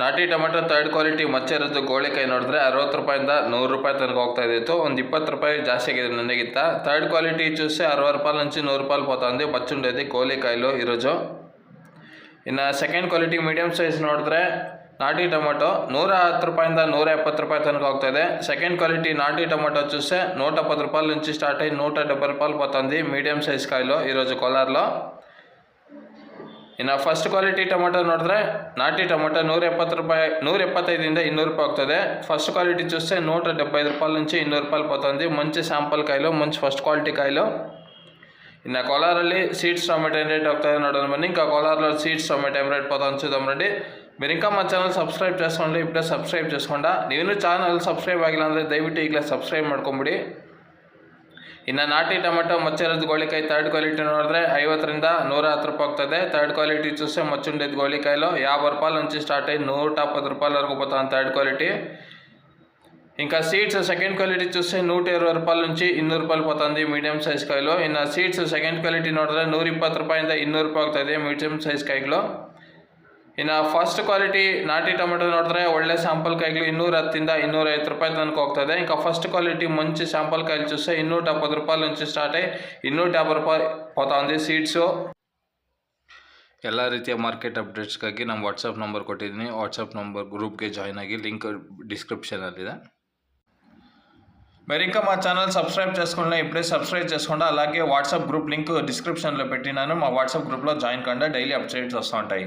ನಾಟಿ tomato third quality ಮಚ್ಚೆ ಇರೋದು ಗೋಳಿಕಾಯಿ ನೋಡಿದ್ರೆ ಅರವತ್ತು ರೂಪಾಯಿಂದ ನೂರು ರೂಪಾಯಿ ತನಕ ಹೋಗ್ತಾ ಇದ್ದಿತ್ತು. ಒಂದು ಇಪ್ಪತ್ತು ರೂಪಾಯಿ ಜಾಸ್ತಿ ಆಗಿದೆ ನನಗಿಂತ. ಕ್ವಾಲಿಟಿ ಚೂಸೆ ಅರವತ್ತು ರೂಪಾಯಿ ನೂರು నుంచి ರೂಪಾಯಿ రూపాయలు పోతుంది మచ్చుండేది ಗೋಳಿಕಾಯಿಲು ಇರೋಜು. ಇನ್ನು ಸೆಕೆಂಡ್ ಕ್ವಾಲಿಟಿ ಮೀಡಿಯಮ್ ಸೈಜ್ ನೋಡಿದ್ರೆ ನಾಟಿ ಟೊಮೆಟೊ ನೂರ ಹತ್ತು ರೂಪಾಯಿಂದ ನೂರ ಎಪ್ಪತ್ತು ರೂಪಾಯಿ ತನಕ ಹೋಗ್ತಾ ಇದೆ. ಸೆಕೆಂಡ್ ಕ್ವಾಲಿಟಿ ನಾಟಿ ಟೊಮೆಟೊ ಚೂಸೆ ನೂರ ರೂಪಾಯಿ రూపాయల నుంచి స్టార్ట్ అయ్యి ರೂಪಾಯಿ ಪೋತಂದಿ రూపాయలు ಸೈಜ್ ಕಾಯಿಲೋ సైజ్ కాయలో ಇನ್ನು ಫಸ್ಟ್ ಕ್ವಾಲಿಟಿ ಟೊಮೊಟೊ ನೋಡಿದ್ರೆ ನಾಟಿ ಟೊಮೊಟೊ ನೂರ ಎಪ್ಪತ್ತು ರೂಪಾಯಿ ನೂರ ಎಪ್ಪತ್ತೈದಿಂದ ಇನ್ನೂರು ರೂಪಾಯಿ ಹೋಗ್ತದೆ ಫಸ್ಟ್ ಕ್ವಾಲಿಟಿ చూస్తే ನೂರ ಡೆಬ್ಬೈದು ರೂಪಾಯಿ నుంచి ಇನ್ನೂರು ರೂಪಾಯಿ ಪೋತಂದು మంచి ಸ್ಯಾಂಪಲ್ ಕಾಯಿಲು ಮುಂಚೆ ಫಸ್ಟ್ ಕ್ವಾಲಿಟಿ ಕಾಯಿಲು ಇನ್ನು ಕೋಲಾರಲ್ಲಿ ಸೀಡ್ಸ್ ಟೊಮೆಟೊ ಏನು ರೇಟ್ ಹೋಗ್ತದೆ ನೋಡೋಣ ಬನ್ನಿ ఇంకా ಕೋಲಾರಲ್ಲಿ ಸೀಡ್ಸ್ ಟೊಮೆಟೊ ಏನು ರೇಟ್ పోతుంది చూద్దాం రండి ಮೀರು ಇಂಕಾ మా ಚಾನಲ್ ಸಬ್ಸ್ಕ್ರೈಬ್ చేసుకోండి ఇప్పుడే ಸಬ್ಸ್ಕ್ರೈಬ್ ಚೇಸ್ಕೊಂಡ ನೀವಿನ್ನೂ ಚಾನಲ್ ಸಬ್ಸ್ಕ್ರೈಬ್ ಆಗಿಲ್ಲ ಅಂದರೆ ದಯವಿಟ್ಟು ಈಗಲೇ ಸಬ್ಸ್ಕ್ರೈಬ್ ಮಾಡ್ಕೊಂಬಿಡಿ ಇನ್ನು ನಾಟಿ ಟೊಮೆಟೊ ಮಚ್ಚರದ್ದು ಗೋಳಿಕಾಯಿ ತರ್ಡ್ ಕ್ವಾಲಿಟಿ ನೋಡಿದ್ರೆ ಐವತ್ತರಿಂದ ನೂರ ಹತ್ತು ರೂಪಾಯಿ ಆಗ್ತದೆ ತರ್ಡ್ ಕ್ವಾಲಿಟಿ ಚೂಸೆ ಮಚ್ಚುಂಡಿದ್ದು ಗೋಳಿಕಾಯಿಲು ಯಾವ ರೂಪಾಯಿ నుంచి స్టార్ట్ అయ్యి నూట పది రూపాయల వరకు పోతాను థర్డ్ ಕ್ವಾಲಿಟಿ ఇంకా సీడ్స్ సెకండ్ క్వాలిటీ చూస్తే నూట ఇరవై రూపాయల నుంచి ಇನ್ನೂರು ರೂಪಾಯಿ పోతుంది ಮೀಡಿಯಮ್ ಸೈಜ್ ಕಾಯಿಲು. ಇನ್ನು ಸೀಡ್ಸ್ ಸೆಕೆಂಡ್ ಕ್ವಾಲಿಟಿ ನೋಡಿದ್ರೆ ನೂರಿಪ್ಪತ್ತು ರೂಪಾಯಿಂದ ಇನ್ನೂರು ರೂಪಾಯಿ ಆಗ್ತಾಯಿದೆ ಮೀಡಿಯಮ್ ಸೈಜ್ ಕಾಯಿಗಳು. ಇನ್ನು ಫಸ್ಟ್ ಕ್ವಾಲಿಟಿ ನಾಟಿ ಟೊಮೆಟೊ ನೋಡಿದ್ರೆ ಒಳ್ಳೆ ಸ್ಯಾಂಪಲ್ ಕಾಯಿಗಳು ಇನ್ನೂರ ಹತ್ತಿಂದ ಇನ್ನೂರ ಐವತ್ತು ರೂಪಾಯಿ ತನಕ ಹೋಗ್ತದೆ ఇంకా ಫಸ್ಟ್ ಕ್ವಾಲಿಟಿ ಮುಂಚೆ ಸ್ಯಾಂಪಲ್ కాయలు చూస్తే ఇన్నూట పది రూపాయల నుంచి స్టార్ట్ అయ్యి ఇన్నూట యాభై రూపాయి పోతా ఉంది ಎಲ್ಲ ರೀತಿಯ ಮಾರ್ಕೆಟ್ ಅಪ್ಡೇಟ್ಸ್ಗಾಗಿ ನಮ್ಮ ವಾಟ್ಸಪ್ ನಂಬರ್ ಕೊಟ್ಟಿದ್ದೀನಿ ವಾಟ್ಸಪ್ ನಂಬರ್ ಗ್ರೂಪ್ಗೆ ಜಾಯ್ನ್ ಆಗಿ ಲಿಂಕ್ డిస్క్రిప్షనల్లిదా మరి ఇంకా మా ఛానల్ సబ్స్క్రైబ్ చేసుకున్నా ఇప్పుడే సబ్స్క్రైబ్ చేసుకోండి అలాగే వాట్సాప్ గ్రూప్ లింక్ డిస్క్రిప్షన్లో పెట్టినాను. మా వాట్సాప్ గ్రూప్లో జాయిన్ కండా డైలీ అప్డేట్స్ వస్తూ ఉంటాయి.